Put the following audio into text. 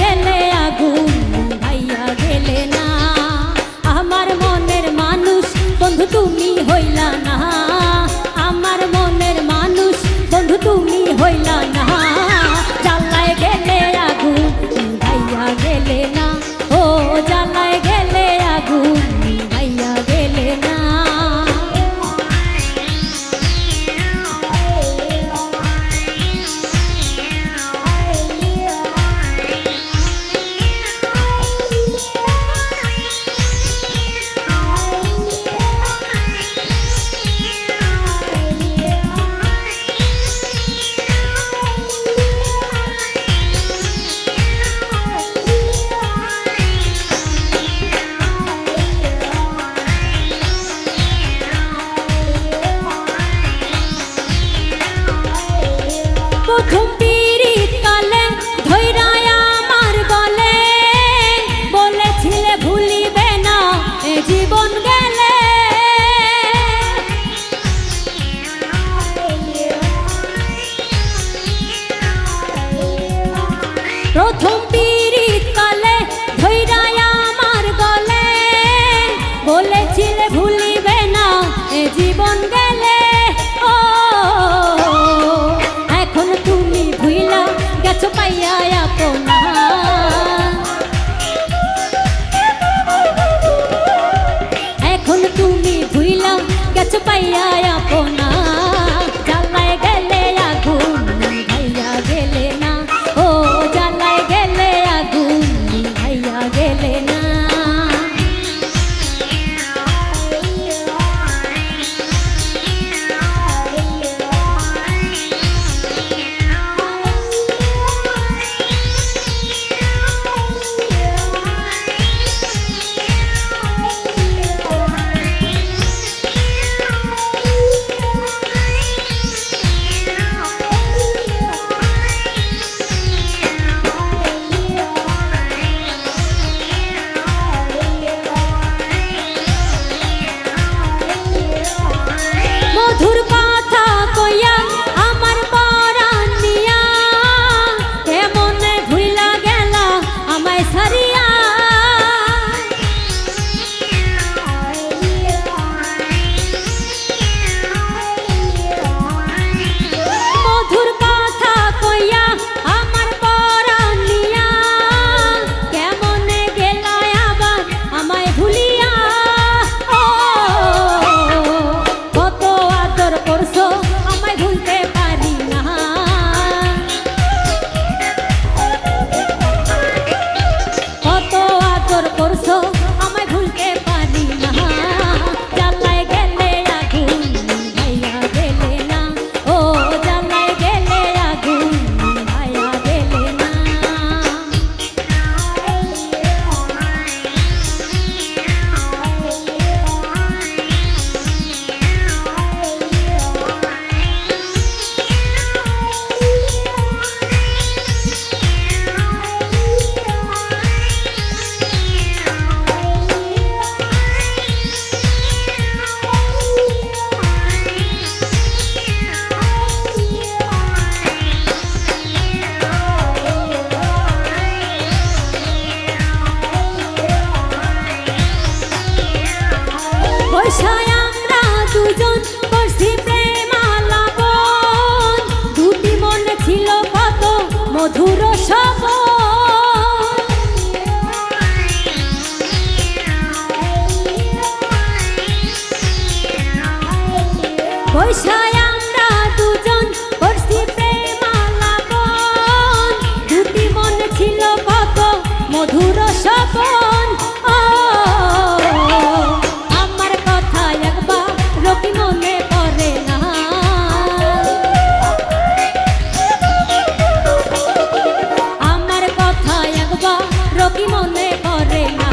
গেলে ভাইয়া গেলে না। আমার মনের মানুষ তুমি হইলা না। আমার মনের মানুষ, বন্ধু তুমি হইলা পাইয়া আপন বৈশায় আমরা দুজন করছি প্রেমালাপন। দুটি মন ছিল কত মধুর সপন আমার কথা একবার রবি মনে পড়ে না। আমার কথা মনে পড়ে না।